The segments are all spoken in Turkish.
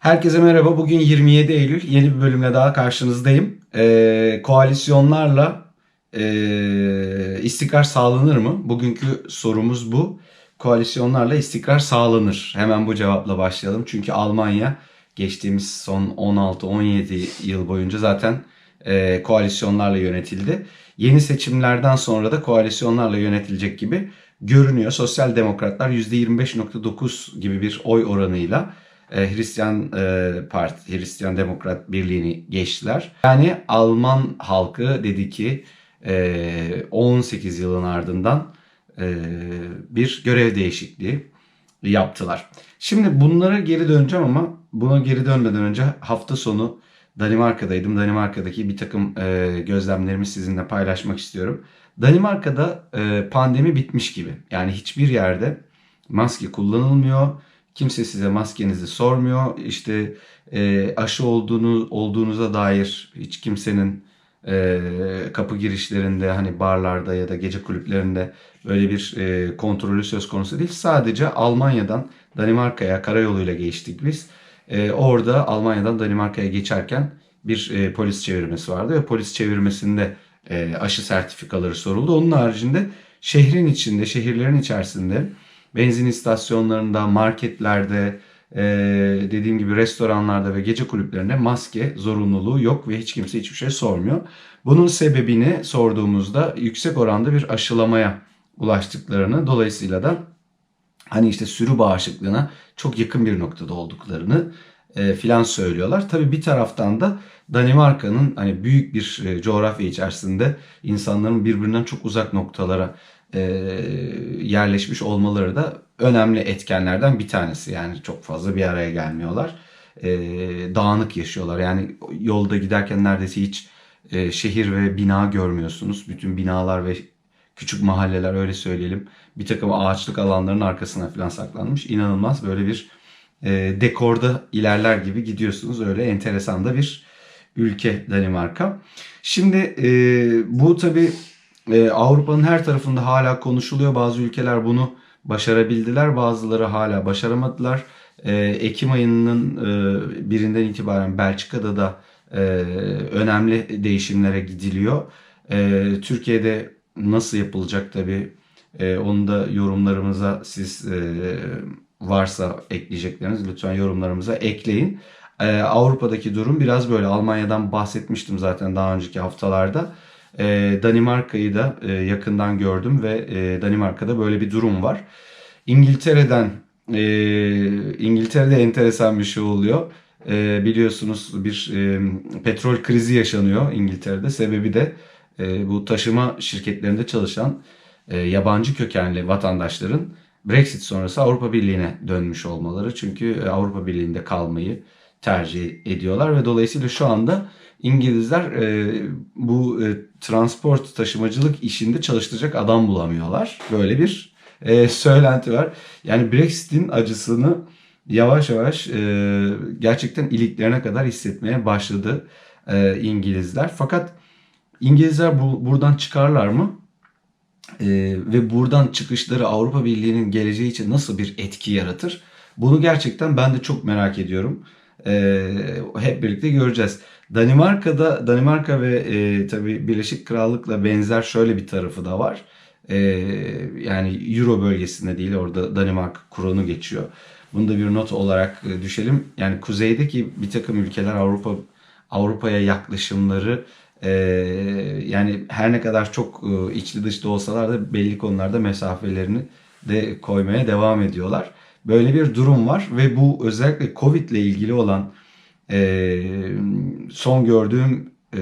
Herkese merhaba. Bugün 27 Eylül. Yeni bir bölümle daha karşınızdayım. Ee, koalisyonlarla e, istikrar sağlanır mı? Bugünkü sorumuz bu. Koalisyonlarla istikrar sağlanır. Hemen bu cevapla başlayalım. Çünkü Almanya geçtiğimiz son 16-17 yıl boyunca zaten e, koalisyonlarla yönetildi. Yeni seçimlerden sonra da koalisyonlarla yönetilecek gibi görünüyor. Sosyal demokratlar %25.9 gibi bir oy oranıyla e, Hristiyan e, Parti, Hristiyan Demokrat Birliği'ni geçtiler. Yani Alman halkı dedi ki e, 18 yılın ardından e, bir görev değişikliği yaptılar. Şimdi bunlara geri döneceğim ama buna geri dönmeden önce hafta sonu Danimarka'daydım. Danimarka'daki bir takım e, gözlemlerimi sizinle paylaşmak istiyorum. Danimarka'da e, pandemi bitmiş gibi. Yani hiçbir yerde maske kullanılmıyor. Kimse size maskenizi sormuyor. İşte e, aşı olduğunu olduğunuza dair hiç kimsenin e, kapı girişlerinde hani barlarda ya da gece kulüplerinde böyle bir e, kontrolü söz konusu değil. Sadece Almanya'dan Danimarka'ya karayoluyla geçtik biz. E, orada Almanya'dan Danimarka'ya geçerken bir e, polis çevirmesi vardı ve polis çevirmesinde e, aşı sertifikaları soruldu. Onun haricinde şehrin içinde, şehirlerin içerisinde benzin istasyonlarında, marketlerde, e, dediğim gibi restoranlarda ve gece kulüplerinde maske zorunluluğu yok ve hiç kimse hiçbir şey sormuyor. Bunun sebebini sorduğumuzda yüksek oranda bir aşılamaya ulaştıklarını dolayısıyla da hani işte sürü bağışıklığına çok yakın bir noktada olduklarını e, filan söylüyorlar. Tabi bir taraftan da Danimarka'nın hani büyük bir e, coğrafya içerisinde insanların birbirinden çok uzak noktalara e, yerleşmiş olmaları da önemli etkenlerden bir tanesi. Yani çok fazla bir araya gelmiyorlar. E, dağınık yaşıyorlar. Yani yolda giderken neredeyse hiç e, şehir ve bina görmüyorsunuz. Bütün binalar ve küçük mahalleler öyle söyleyelim. Bir takım ağaçlık alanların arkasına falan saklanmış. İnanılmaz böyle bir e, dekorda ilerler gibi gidiyorsunuz. Öyle enteresan da bir ülke Danimarka. Şimdi e, bu tabi e, Avrupa'nın her tarafında hala konuşuluyor. Bazı ülkeler bunu başarabildiler. Bazıları hala başaramadılar. E, Ekim ayının e, birinden itibaren Belçika'da da e, önemli değişimlere gidiliyor. E, Türkiye'de nasıl yapılacak tabi e, onu da yorumlarımıza siz e, varsa ekleyecekleriniz lütfen yorumlarımıza ekleyin. Avrupa'daki durum biraz böyle. Almanya'dan bahsetmiştim zaten daha önceki haftalarda. Ee, Danimarka'yı da e, yakından gördüm ve e, Danimarka'da böyle bir durum var. İngiltere'den e, İngiltere'de enteresan bir şey oluyor. E, biliyorsunuz bir e, petrol krizi yaşanıyor İngiltere'de. Sebebi de e, bu taşıma şirketlerinde çalışan e, yabancı kökenli vatandaşların Brexit sonrası Avrupa Birliği'ne dönmüş olmaları. Çünkü e, Avrupa Birliği'nde kalmayı tercih ediyorlar ve dolayısıyla şu anda İngilizler e, bu e, transport taşımacılık işinde çalıştıracak adam bulamıyorlar. Böyle bir e, söylenti var. Yani Brexit'in acısını yavaş yavaş e, gerçekten iliklerine kadar hissetmeye başladı e, İngilizler. Fakat İngilizler bu, buradan çıkarlar mı? E, ve buradan çıkışları Avrupa Birliği'nin geleceği için nasıl bir etki yaratır? Bunu gerçekten ben de çok merak ediyorum. E, hep birlikte göreceğiz. Danimarka'da Danimarka ve e, tabii Birleşik Krallık'la benzer şöyle bir tarafı da var. E, yani Euro bölgesinde değil orada Danimarka kurunu geçiyor. Bunu da bir not olarak e, düşelim. Yani kuzeydeki bir takım ülkeler Avrupa Avrupa'ya yaklaşımları e, yani her ne kadar çok e, içli dışlı olsalar da belli konularda mesafelerini de koymaya devam ediyorlar. Böyle bir durum var ve bu özellikle Covid ile ilgili olan e, son gördüğüm e,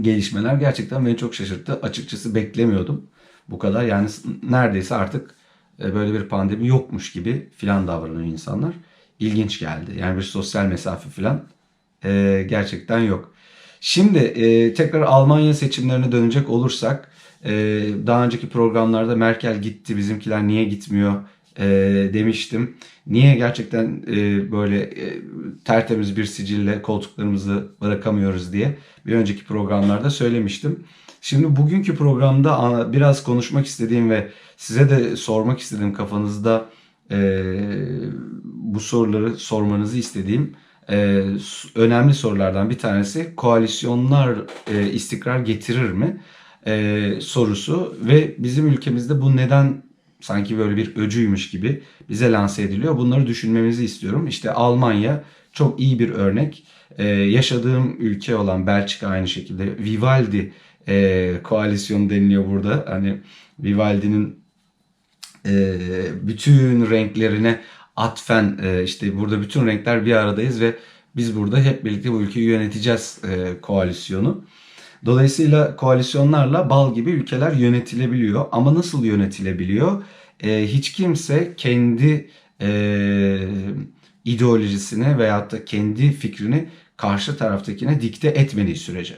gelişmeler gerçekten beni çok şaşırttı. Açıkçası beklemiyordum bu kadar. Yani neredeyse artık e, böyle bir pandemi yokmuş gibi filan davranıyor insanlar. İlginç geldi. Yani bir sosyal mesafe filan e, gerçekten yok. Şimdi e, tekrar Almanya seçimlerine dönecek olursak e, daha önceki programlarda Merkel gitti bizimkiler niye gitmiyor e, demiştim. Niye gerçekten e, böyle e, tertemiz bir sicille koltuklarımızı bırakamıyoruz diye bir önceki programlarda söylemiştim. Şimdi bugünkü programda biraz konuşmak istediğim ve size de sormak istediğim kafanızda e, bu soruları sormanızı istediğim önemli sorulardan bir tanesi koalisyonlar istikrar getirir mi e, sorusu ve bizim ülkemizde bu neden sanki böyle bir öcüymüş gibi bize lanse ediliyor. Bunları düşünmemizi istiyorum. İşte Almanya çok iyi bir örnek. E, yaşadığım ülke olan Belçika aynı şekilde Vivaldi e, koalisyonu deniliyor burada. Hani Vivaldi'nin e, bütün renklerine atfen e, işte burada bütün renkler bir aradayız ve biz burada hep birlikte bu ülkeyi yöneteceğiz e, koalisyonu. Dolayısıyla koalisyonlarla bal gibi ülkeler yönetilebiliyor. Ama nasıl yönetilebiliyor? E, hiç kimse kendi e, ideolojisine veyahut da kendi fikrini karşı taraftakine dikte etmediği sürece.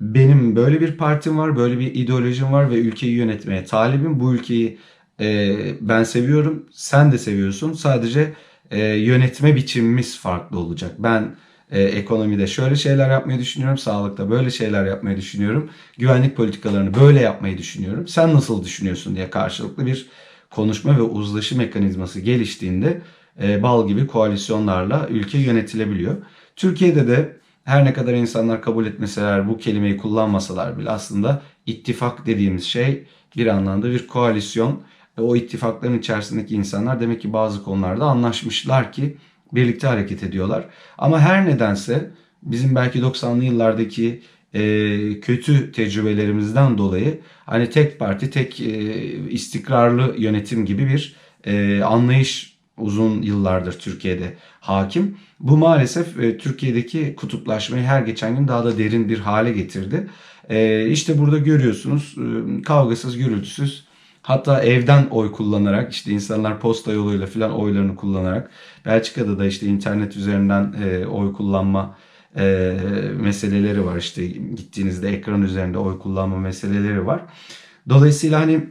Benim böyle bir partim var, böyle bir ideolojim var ve ülkeyi yönetmeye talibim. Bu ülkeyi e, ben seviyorum, sen de seviyorsun. Sadece e, yönetme biçimimiz farklı olacak. Ben e, ekonomide şöyle şeyler yapmayı düşünüyorum, sağlıkta böyle şeyler yapmayı düşünüyorum, güvenlik politikalarını böyle yapmayı düşünüyorum. Sen nasıl düşünüyorsun diye karşılıklı bir konuşma ve uzlaşı mekanizması geliştiğinde e, bal gibi koalisyonlarla ülke yönetilebiliyor. Türkiye'de de her ne kadar insanlar kabul etmeseler, bu kelimeyi kullanmasalar bile aslında ittifak dediğimiz şey bir anlamda bir koalisyon. Ve o ittifakların içerisindeki insanlar demek ki bazı konularda anlaşmışlar ki birlikte hareket ediyorlar. Ama her nedense bizim belki 90'lı yıllardaki e, kötü tecrübelerimizden dolayı hani tek parti, tek e, istikrarlı yönetim gibi bir e, anlayış uzun yıllardır Türkiye'de hakim. Bu maalesef e, Türkiye'deki kutuplaşmayı her geçen gün daha da derin bir hale getirdi. E, işte burada görüyorsunuz e, kavgasız, gürültüsüz hatta evden oy kullanarak işte insanlar posta yoluyla filan oylarını kullanarak Belçika'da da işte internet üzerinden e, oy kullanma e, meseleleri var. İşte gittiğinizde ekran üzerinde oy kullanma meseleleri var. Dolayısıyla hani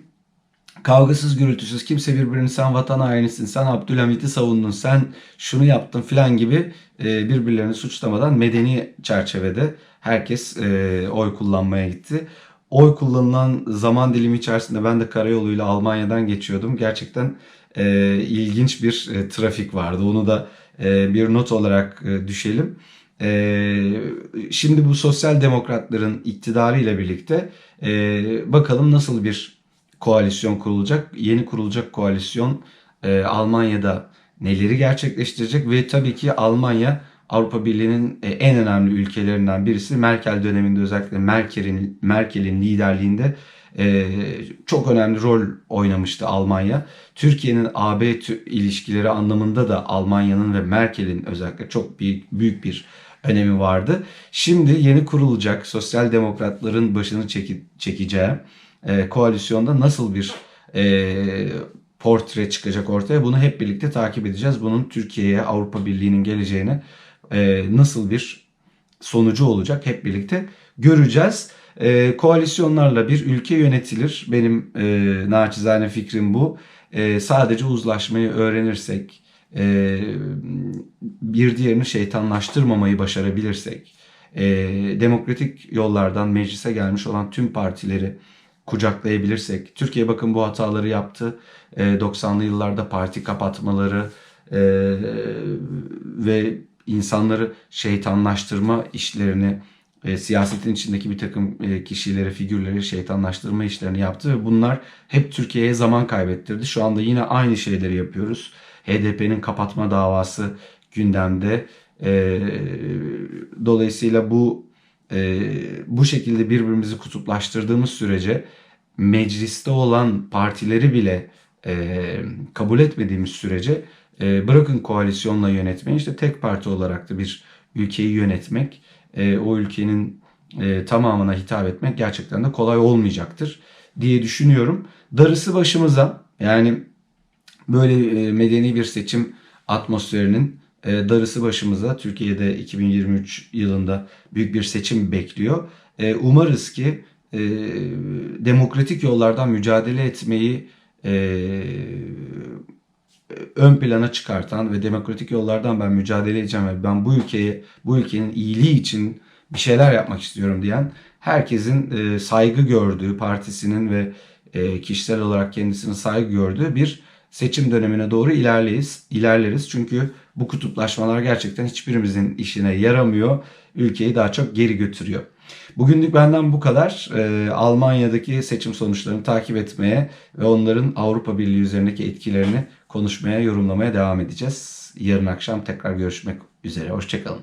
kavgasız gürültüsüz kimse birbirini sen vatan hainisin, sen Abdülhamit'i savundun, sen şunu yaptın filan gibi e, birbirlerini suçlamadan medeni çerçevede herkes e, oy kullanmaya gitti. Oy kullanılan zaman dilimi içerisinde ben de karayoluyla Almanya'dan geçiyordum. Gerçekten e, ilginç bir e, trafik vardı. Onu da e, bir not olarak e, düşelim. E, şimdi bu sosyal demokratların iktidarıyla birlikte e, bakalım nasıl bir koalisyon kurulacak. Yeni kurulacak koalisyon e, Almanya'da neleri gerçekleştirecek ve tabii ki Almanya Avrupa Birliği'nin e, en önemli ülkelerinden birisi. Merkel döneminde özellikle Merkel'in Merkel'in liderliğinde e, çok önemli rol oynamıştı Almanya. Türkiye'nin AB ilişkileri anlamında da Almanya'nın ve Merkel'in özellikle çok büyük, büyük bir önemi vardı. Şimdi yeni kurulacak sosyal demokratların başını çeki- çekeceği e, koalisyonda nasıl bir e, portre çıkacak ortaya bunu hep birlikte takip edeceğiz. Bunun Türkiye'ye Avrupa Birliği'nin geleceğine e, nasıl bir sonucu olacak hep birlikte göreceğiz. E, koalisyonlarla bir ülke yönetilir. Benim e, naçizane fikrim bu. E, sadece uzlaşmayı öğrenirsek, e, bir diğerini şeytanlaştırmamayı başarabilirsek, e, demokratik yollardan meclise gelmiş olan tüm partileri kucaklayabilirsek, Türkiye bakın bu hataları yaptı. E, 90'lı yıllarda parti kapatmaları e, ve insanları şeytanlaştırma işlerini e, siyasetin içindeki bir takım e, kişileri, figürleri şeytanlaştırma işlerini yaptı ve bunlar hep Türkiye'ye zaman kaybettirdi. Şu anda yine aynı şeyleri yapıyoruz. HDP'nin kapatma davası gündemde. E, dolayısıyla bu e, bu şekilde birbirimizi kutuplaştırdığımız sürece mecliste olan partileri bile e, kabul etmediğimiz sürece e, bırakın koalisyonla yönetmeyi işte tek parti olarak da bir ülkeyi yönetmek, e, o ülkenin e, tamamına hitap etmek gerçekten de kolay olmayacaktır diye düşünüyorum. Darısı başımıza yani böyle e, medeni bir seçim atmosferinin darısı başımıza. Türkiye'de 2023 yılında büyük bir seçim bekliyor. Umarız ki demokratik yollardan mücadele etmeyi ön plana çıkartan ve demokratik yollardan ben mücadele edeceğim ve ben bu ülkeye, bu ülkenin iyiliği için bir şeyler yapmak istiyorum diyen herkesin e, saygı gördüğü, partisinin ve e, kişisel olarak kendisinin saygı gördüğü bir seçim dönemine doğru ilerleyiz, ilerleriz. Çünkü bu kutuplaşmalar gerçekten hiçbirimizin işine yaramıyor. Ülkeyi daha çok geri götürüyor. Bugünlük benden bu kadar. Ee, Almanya'daki seçim sonuçlarını takip etmeye ve onların Avrupa Birliği üzerindeki etkilerini konuşmaya, yorumlamaya devam edeceğiz. Yarın akşam tekrar görüşmek üzere. Hoşçakalın.